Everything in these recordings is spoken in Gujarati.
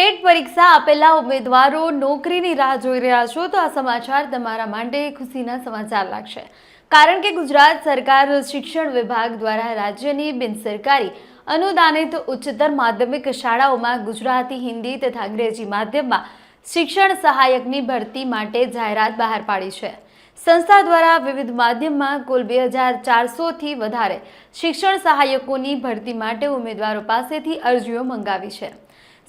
ટેટ પરીક્ષા આપેલા ઉમેદવારો નોકરીની રાહ જોઈ રહ્યા છો તો આ સમાચાર તમારા માટે ખુશીના સમાચાર લાગશે. કારણ કે ગુજરાત સરકાર શિક્ષણ વિભાગ દ્વારા રાજ્યની બિનસરકારી અનુદાનિત ઉચ્ચતર માધ્યમિક શાળાઓમાં ગુજરાતી, હિન્દી તથા અંગ્રેજી માધ્યમમાં શિક્ષણ સહાયકની ભરતી માટે જાહેરાત બહાર પાડી છે. સંસ્થા દ્વારા વિવિધ માધ્યમમાં કુલ બે હજાર ચારસોથી વધારે શિક્ષણ સહાયકોની ભરતી માટે ઉમેદવારો પાસેથી અરજીઓ મંગાવી છે.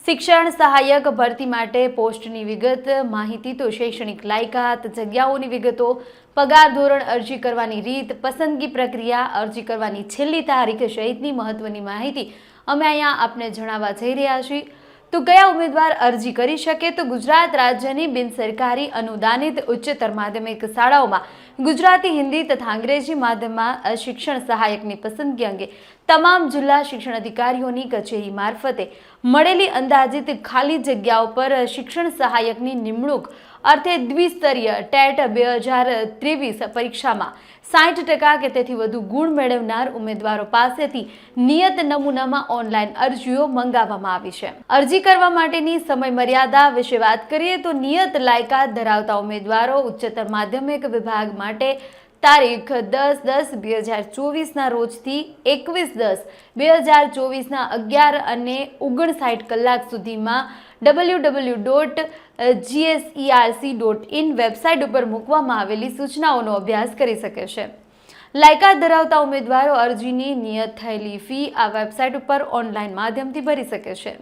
શિક્ષણ સહાયક ભરતી માટે પોસ્ટની વિગત, માહિતી તો શૈક્ષણિક લાયકાત, જગ્યાઓની વિગતો, પગાર ધોરણ અરજી કરવાની રીત, પસંદગી પ્રક્રિયા અરજી કરવાની છેલ્લી તારીખ સહિતની મહત્વની માહિતી અમે અહીંયા આપને જણાવવા જઈ રહ્યા છીએ. તો કયા ઉમેદવાર અરજી કરી શકે તો ગુજરાત રાજ્યની બિનસરકારી અનુદાનિત ઉચ્ચતર માધ્યમિક શાળાઓમાં ગુજરાતી, હિન્દી તથા અંગ્રેજી માધ્યમમાં શિક્ષણ સહાયકની પસંદગી અંગે તમામ જિલ્લા શિક્ષણ અધિકારીઓની કચેરી મારફતે મળેલી અંદાજિત ખાલી જગ્યાઓ પર શિક્ષણ સહાયકની નિમણૂક અર્થે દ્વિસ્તરીય ટેટ બે હજાર ત્રેવીસ પરીક્ષામાં સાઠ ટકા કે તેથી વધુ ગુણ મેળવનાર ઉમેદવારો પાસેથી નિયત નમૂનામાં ઓનલાઈન અરજીઓ મંગાવવામાં આવી છે. અરજી કરવા માટેની સમય મર્યાદા વિશે વાત કરીએ તો નિયત લાયકાત ધરાવતા ઉમેદવારો ઉચ્ચતર માધ્યમિક વિભાગ માટે તારીખ દસ દસ બે હજાર ચોવીસના રોજથી એકવીસ દસ બે હજાર ચોવીસના અગિયાર અને ઓગણસાઠ કલાક સુધીમાં W W dot GSERC dot in website ઉપર મૂકવામાં આવેલી સૂચનાઓનો અભ્યાસ કરી શકે છે. લાયકાત ધરાવતા ઉમેદવારો અરજીની નિયત થયેલી ફી આ વેબસાઇટ ઉપર ઓનલાઈન માધ્યમથી ભરી શકે છે.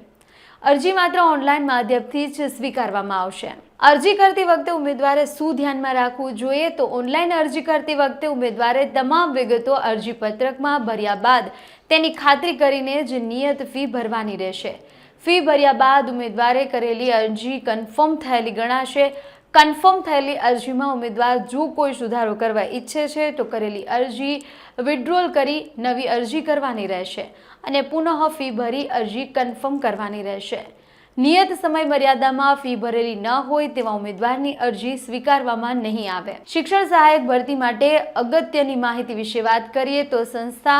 અરજી માત્ર ઓનલાઈન માધ્યમથી જ સ્વીકારવામાં આવશે. અરજી કરતી વખતે ઉમેદવારે શું ધ્યાનમાં રાખવું જોઈએ? તો ઓનલાઈન અરજી કરતી વખતે ઉમેદવારે તમામ વિગતો અરજીપત્રકમાં ભર્યા બાદ તેની ખાતરી કરીને જ નિયત ફી ભરવાની રહેશે. ફી ભર્યા બાદ ઉમેદવારે કરેલી અરજી કન્ફર્મ થયેલી ગણાશે. કન્ફર્મ થયેલી અરજીમાં ઉમેદવાર જો કોઈ સુધારો કરવા ઈચ્છે છે, તો કરેલી અરજી વિડ્રોલ કરી નવી અરજી કરવાની રહેશે અને પુનઃ ફી ભરી અરજી કન્ફર્મ કરવાની રહેશે. નિયત સમય મર્યાદામાં ફી ભરેલી ન હોય તેવા ઉમેદવારની અરજી સ્વીકારવામાં નહીં આવે. શિક્ષણ સહાયક ભરતી માટે અગત્યની માહિતી વિશે વાત કરીએ તો સંસ્થા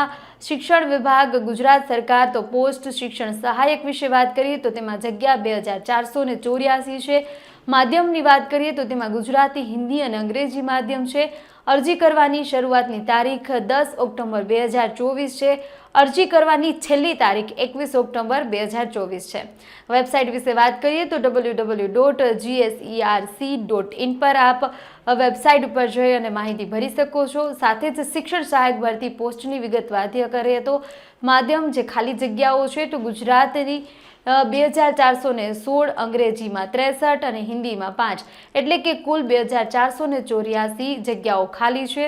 શિક્ષણ વિભાગ ગુજરાત સરકાર તો પોસ્ટ શિક્ષણ સહાયક વિશે વાત કરીએ તો તેમાં જગ્યા બે હજાર ચારસો ને ચોર્યાસી છે. માધ્યમની વાત કરીએ તો તેમાં ગુજરાતી, હિન્દી અને અંગ્રેજી માધ્યમ છે. અરજી કરવાની શરૂઆતની તારીખ દસ ઓક્ટોબર બે હજાર ચોવીસ છે. અરજી કરવાની છેલ્લી તારીખ એકવીસ ઓક્ટોબર બે હજાર ચોવીસ છે. વેબસાઇટ વિશે વાત કરીએ તો W W dot GSERC dot in પર આપ વેબસાઇટ ઉપર જઈ અને માહિતી ભરી શકો છો. સાથે જ શિક્ષણ સહાયક ભરતી પોસ્ટની વિગત વાત કરીએ તો માધ્યમ જે ખાલી જગ્યાઓ છે તો ગુજરાતની બે હજાર ચારસો ને સોળ, અંગ્રેજીમાં ત્રેસઠ અને હિન્દીમાં પાંચ. એટલે કે કુલ બે હજાર ચારસો ને ચોર્યાસી જગ્યાઓ ખાલી છે.